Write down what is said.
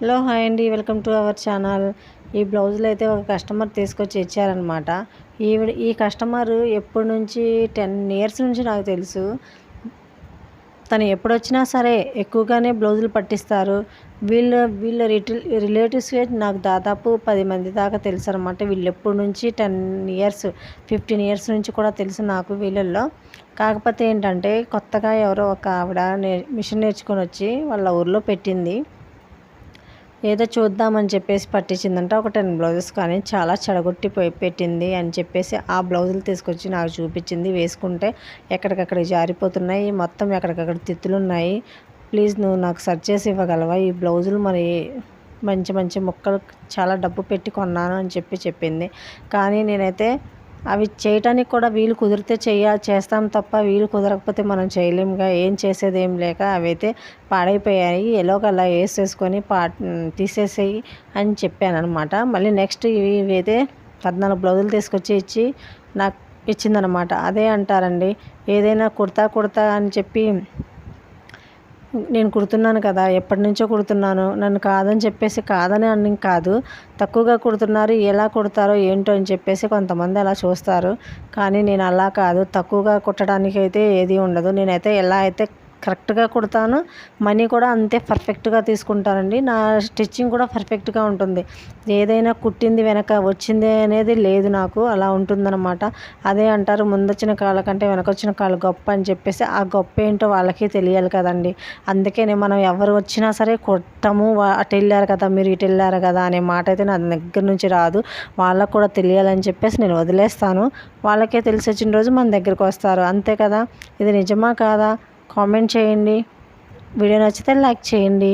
Hello hi అండి welcome to our channel. ఈ బ్లౌజులు అయితే ఒక కస్టమర్ తీసుకొచ్చి ఇచ్చారనమాట ఈవిడ ఈ కస్టమర్ ఎప్పటి నుంచి టెన్ ఇయర్స్ నుంచి నాకు తెలుసు. తను ఎప్పుడొచ్చినా సరే ఎక్కువగానే బ్లౌజులు పట్టిస్తారు. వీళ్ళ వీళ్ళ రిటిల్ రిలేటివ్స్వే నాకు దాదాపు పది మంది దాకా తెలుసు అనమాట వీళ్ళు ఎప్పటి నుంచి టెన్ ఇయర్స్ ఫిఫ్టీన్ ఇయర్స్ నుంచి కూడా తెలుసు నాకు వీళ్ళల్లో. కాకపోతే ఏంటంటే కొత్తగా ఎవరో ఒక ఆవిడ నే మిషన్ నేర్చుకొని వచ్చి వాళ్ళ ఊర్లో పెట్టింది. ఏదో చూద్దామని చెప్పేసి పట్టించిందంట. ఒక టెన్ బ్లౌజెస్ కానీ చాలా చెడగొట్టిపోయి పెట్టింది అని చెప్పేసి ఆ బ్లౌజులు తీసుకొచ్చి నాకు చూపించింది. వేసుకుంటే ఎక్కడికక్కడ జారిపోతున్నాయి. మొత్తం ఎక్కడికక్కడ తిత్తులు ఉన్నాయి ప్లీజ్ నువ్వు నాకు సర్చ్ చేసి ఇవ్వగలవా? ఈ బ్లౌజులు మరి మంచి మంచి ముక్కలు చాలా డబ్బు పెట్టి కొన్నాను అని చెప్పి చెప్పింది. కానీ నేనైతే అవి చేయటానికి కూడా వీలు కుదిరితే చేయ చేస్తాం తప్ప వీలు కుదరకపోతే మనం చేయలేముగా. ఏం చేసేది ఏం లేక అవైతే పాడైపోయాయి. ఎలాగలా వేసేసుకొని పా తీసేసేయి అని చెప్పాను అనమాట మళ్ళీ నెక్స్ట్ ఇవి ఇవైతే పద్నాలుగు బ్లౌజులు తీసుకొచ్చి ఇచ్చి నాకు ఇచ్చిందనమాట అదే అంటారండి. ఏదైనా కుర్తా కుర్తా అని చెప్పి నేను కుడుతున్నాను కదా ఎప్పటి నుంచో కుడుతున్నాను. నన్ను కాదని చెప్పేసి కాదని అని కాదు. తక్కువగా కుడుతున్నారు ఎలా కుడతారో ఏంటో అని చెప్పేసి కొంతమంది అలా చూస్తారు. కానీ నేను అలా కాదు. తక్కువగా కుట్టడానికి అయితే ఏది ఉండదు. నేనైతే ఎలా అయితే కరెక్ట్గా కుడతాను. మనీ కూడా అంతే పర్ఫెక్ట్గా తీసుకుంటానండి. నా స్టిచ్చింగ్ కూడా పర్ఫెక్ట్గా ఉంటుంది. ఏదైనా కుట్టింది వెనక వచ్చింది అనేది లేదు నాకు. అలా ఉంటుందన్నమాట. అదే అంటారు ముందొచ్చిన కాళ్ళ కంటే వెనకొచ్చిన కాళ్ళు గొప్ప అని చెప్పేసి ఆ గొప్ప ఏంటో వాళ్ళకి తెలియాలి కదండి. అందుకనే మనం ఎవరు వచ్చినా సరే కుట్టము. అటు వెళ్ళారు కదా మీరు ఇటు వెళ్ళారు కదా అనే మాట అయితే నా దగ్గర నుంచి రాదు. వాళ్ళకు కూడా తెలియాలని చెప్పేసి నేను వదిలేస్తాను. వాళ్ళకే తెలిసి వచ్చిన రోజు మన దగ్గరికి వస్తారు. అంతే కదా? ఇది నిజమా కాదా? కామెంట్ చేయండి. వీడియో నచ్చితే లైక్ చేయండి.